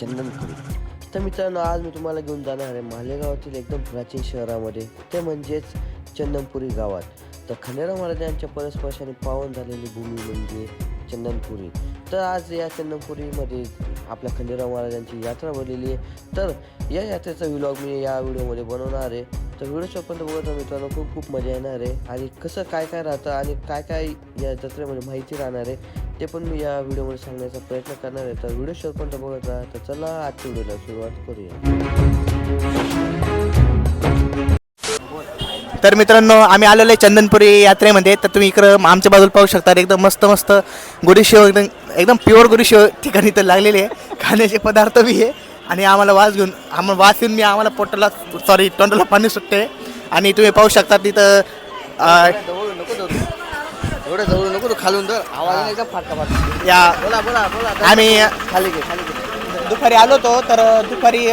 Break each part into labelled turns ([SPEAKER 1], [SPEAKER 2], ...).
[SPEAKER 1] चंदनपुरी तर मित्रांनो आज मी तुम्हाला घेऊन जाणार आहे मालेगावातील एकदम प्राचीन शहरामध्ये. ते म्हणजेच चंदनपुरी गावात. तर खंडेराव महाराजांच्या परस्पर्शाने पावन झालेली भूमी म्हणजे चंदनपुरी. तर आज या चंदनपुरीमध्ये आपल्या खंडेराव महाराजांची यात्रा भरलेली आहे. तर या यात्रेचा व्हिलॉग मी या व्हिडिओमध्ये बनवणार आहे. तर व्हिडिओ शॉपर्यंत बघत मित्रांनो खूप खूप मजा येणार आहे. आणि कसं काय काय राहतं आणि काय काय या जत्रेमध्ये माहिती राहणार आहे ते पण मी या व्हिडिओमध्ये सांगण्याचा प्रयत्न करणार आहे. तर व्हिडिओ शॉपर्यंत बघत राहा. तर चला आजच्या व्हिडिओला सुरुवात करूया.
[SPEAKER 2] तर मित्रांनो आम्ही आलेलो आहे चंदनपुरी यात्रेमध्ये. तर तुम्ही इकडं आमच्या बाजूला पाहू शकता एकदम मस्त मस्त गुडीशेव एकदम एकदम प्युअर गुडीशेव ठिकाणी तर लागलेले आहे. खाण्याचे पदार्थ बी आहे. आणि आम्हाला वास घेऊन आम्हाला वास येऊन मी आम्हाला पोटाला सॉरी तोंडाला पाणी सुटते. आणि तुम्ही पाहू शकता तिथं
[SPEAKER 1] एवढं जवळ नको खालून तर आवाज एकदम फाटका फाटका.
[SPEAKER 2] या.
[SPEAKER 1] बोला बोला बोला.
[SPEAKER 2] आम्ही
[SPEAKER 1] खाली घे खाली घे.
[SPEAKER 2] दुपारी आलो होतो तर दुपारी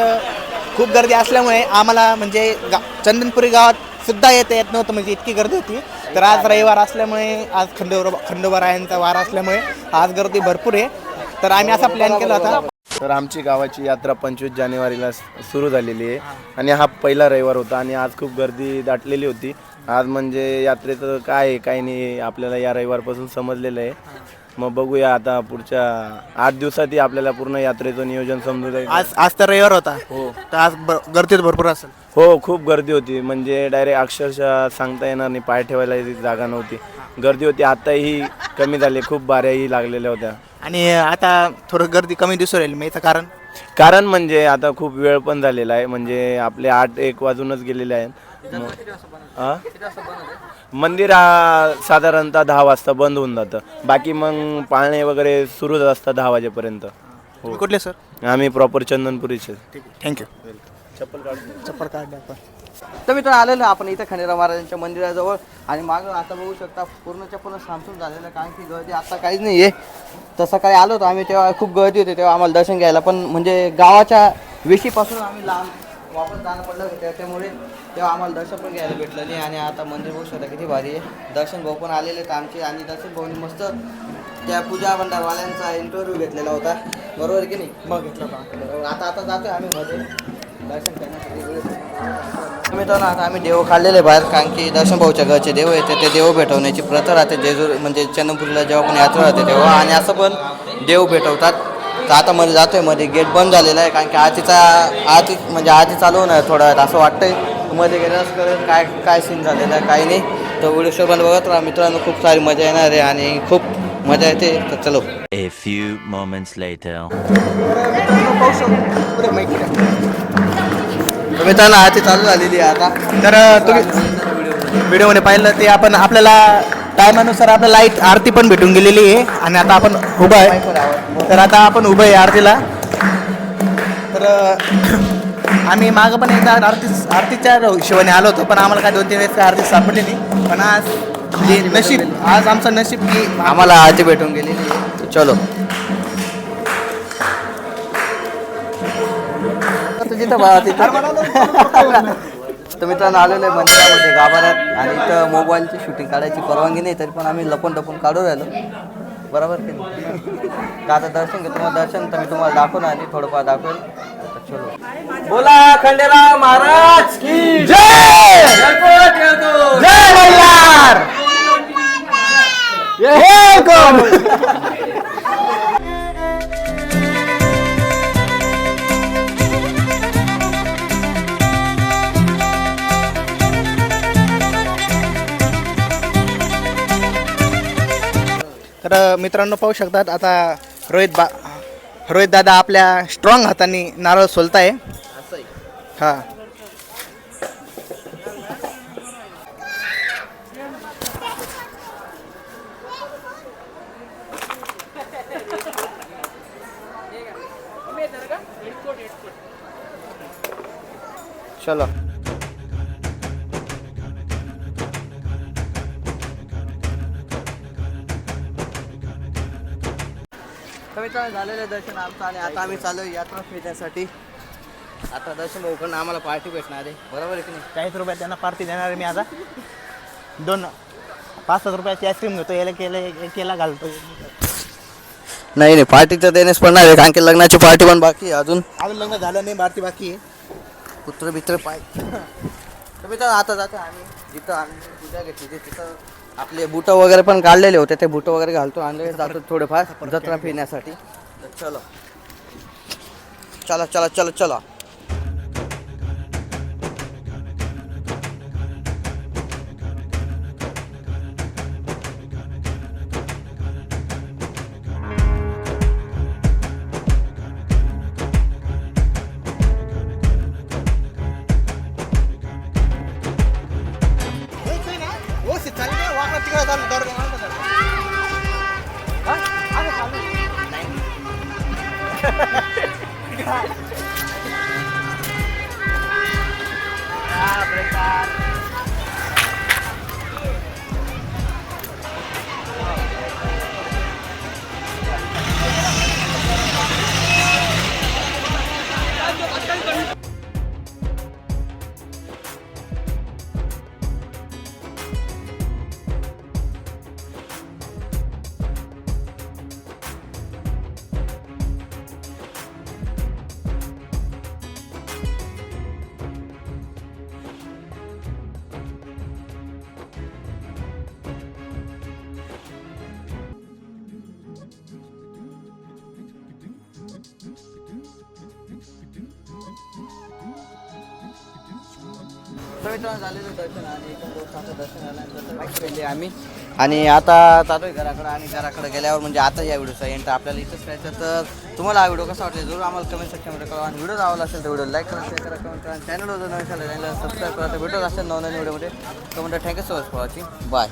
[SPEAKER 2] खूप गर्दी असल्यामुळे आम्हाला म्हणजे गा चंदनपुरी गावात सुद्धा येता येत नव्हतं म्हणजे इतकी गर्दी होती. तर आज रविवार असल्यामुळे आज खंडोबा खंडोबारायांचा वार असल्यामुळे आज गर्दी भरपूर आहे. तर आम्ही असा प्लॅन केला होता.
[SPEAKER 3] तर आमची गावाची यात्रा पंचवीस जानेवारीला सुरू झालेली आहे. आणि हा पहिला रविवार होता आणि आज खूप गर्दी दाटलेली होती. आज म्हणजे यात्रेचं काय आहे काय नाही आपल्याला या रविवारपासून समजलेलं आहे. मग बघूया आता पुढच्या आठ दिवसातही आपल्याला पूर्ण यात्रेचं नियोजन समजू जाईल
[SPEAKER 2] आज आज तर रविवार होता.
[SPEAKER 3] हो.
[SPEAKER 2] तर आज ब- गर्दी भरपूर असेल.
[SPEAKER 3] हो खूप गर्दी होती. म्हणजे डायरेक्ट अक्षरशः सांगता येणार नाही पाय ठेवायला जागा नव्हती. गर्दी होती. आताही कमी झाली खूप बाऱ्याही लागलेल्या होत्या.
[SPEAKER 2] आणि आता थोडं गर्दी कमी दिसू राहील मग याचं कारण?
[SPEAKER 3] कारण म्हणजे आता खूप वेळ पण झालेला आहे. म्हणजे आपले आठ एक वाजूनच गेलेले आहेत. मग- आ? मंदिर हा साधारणतः दहा वाजता बंद होऊन जातं. बाकी मग पाळणे वगैरे सुरूच असतं दहा वाजेपर्यंत.
[SPEAKER 2] तुम्ही कुठले सर?
[SPEAKER 3] आम्ही प्रॉपर चंदनपुरीचे.
[SPEAKER 2] थँक्यू. चप्पल काढले आपण
[SPEAKER 1] तर मित्रांनो आलेलो आपण इथं खंडेराव महाराजांच्या मंदिराजवळ. आणि मागं आता बघू शकता पूर्णच्या पूर्ण सामसून झालेलं कारण की गर्दी आता काहीच नाही आहे तसं काही आलो होतो आम्ही तेव्हा खूप गर्दी होती तेव्हा आम्हाला दर्शन घ्यायला. पण म्हणजे गावाच्या वेशीपासून आम्ही लांब वापस जाणं पडलं होतं त्याच्यामुळे तेव्हा आम्हाला दर्शन पण घ्यायला भेटलं नाही. आणि आता मंदिर बघू शकता किती भारी आहे. दर्शन भाऊ पण आलेले आहेत आमचे. आणि दर्शन भाऊनी मस्त त्या पूजा भंडारवाल्यांचा इंटरव्ह्यू घेतलेला होता. बरोबर की नाही? मग घेतला आता आता जातोय आम्ही मध्ये. दर्शन करण्यासाठी मित्रांनो आता आम्ही देव काढलेले बाहेर कारण की दर्शन भाऊच्या घरचे देव येते ते देव भेटवण्याची प्रथा राहते. जेजूर म्हणजे चंदनपुरीला जेव्हा पण यात्रा राहते तेव्हा आणि असं पण देव भेटवतात. तर आता मध्ये जातोयमध्ये गेट बंद झालेला आहे कारण की आरतीचा आरती म्हणजे आरती चालू होणार थोडा वेळात असं वाटतंय. मध्ये गेल्यास करेल काय काय सीन झालेला आहे काही नाही. तर व्हिडिओ शोभन बघत राहा. मित्रांनो खूप सारी मजा येणार आहे आणि खूप मजा येते. तर चलो.
[SPEAKER 4] A few moments later.
[SPEAKER 1] तर मित्रांनो आरती चालू झालेली आहे आता.
[SPEAKER 2] तर तुम्ही व्हिडिओमध्ये पाहिलं ते आपण आपल्याला टायमानुसार आपल्याला लाइट आरती पण भेटून गेलेली आहे. आणि आता आपण उभं आहे. तर आता आपण उभं आहे आरतीला. तर आम्ही मागं पण एकदा आरती आरतीच्या हिशोबाने आलो होतो पण आम्हाला काय दोन तीन वेळेस आरती सापडली नाही. पण आज नशीब आज आमचं नशीब की
[SPEAKER 1] आम्हाला आरती भेटून गेलेली आहे. तर चलो. बघा तिथं. तर मित्रांनो आलेलो आहे मंदिरामध्ये गाभाऱ्यात. आणि इथं मोबाईलची शूटिंग काढायची परवानगी नाही तरी पण आम्ही लपून लपून काढू राहिलो. बरोबर की नाही? आता दर्शन घेतो. मग दर्शन तर मी तुम्हाला दाखवणार आणि थोडंफार दाखवेल. चलो. बोला खंडेराव महाराज की जय!
[SPEAKER 2] जय! मल्हार! तर मित्रांनो पाहू शकतात आता रोहित बा रोहित दादा आपल्या स्ट्रॉंग हाताने नारळ सोलताय. हा.
[SPEAKER 1] चलो. मित्रांनो झालेलं दर्शन आमचं आणि आता आम्ही चालू यात्रा फिरण्यासाठी. आता दर्शन भाऊकडनं आम्हाला पार्टी भेटणार आहे. बरोबर आहे की नाही?
[SPEAKER 2] चाळीस रुपयात त्यांना पार्टी देणार आहे मी आता. दोन पाच सात रुपयाची आईस्क्रीम घेतो याला केलं केला घालतो.
[SPEAKER 1] नाही नाही पार्टी तर देणेच पडणार आहे कारण की लग्नाची पार्टी पण बाकी आहे अजून.
[SPEAKER 2] अजून लग्न झालं नाही भारती बाकी आहे.
[SPEAKER 1] पुत्र बित्र पाय. तर मित्रांनो आता जातो आम्ही. जिथं आम्ही पूजा घेतली तिथं आपले बुटं वगैरे पण काढलेले होते ते बुटं वगैरे घालतो आणले जातो थोडेफार जत्रा फिरण्यासाठी तर चलो चला चला चला. Ah, taruh berikan. तर मित्रांनो झालेलं दर्शन आणि एका दर्शन झाल्यानंतर बाईक केली आम्ही. आणि आता चालू आहे घराकडं आणि घराकडे गेल्यावर म्हणजे आता या व्हिडिओचा एंड आपल्याला इथंच करायचं तर तुम्हाला हा व्हिडिओ कसा वाटला जरूर आम्हाला कमेंट सेक्शनमध्ये कळवा. आणि व्हिडिओ आवडला असेल तर व्हिडिओ लाईक करा शेअर करा कमेंट करा. चॅनलवर जर नवीन झालं चॅनलला सबस्क्राईब करा. तर व्हिडिओ असेल नवनवीन व्हिडिओमध्ये comment thank you so much for watching bye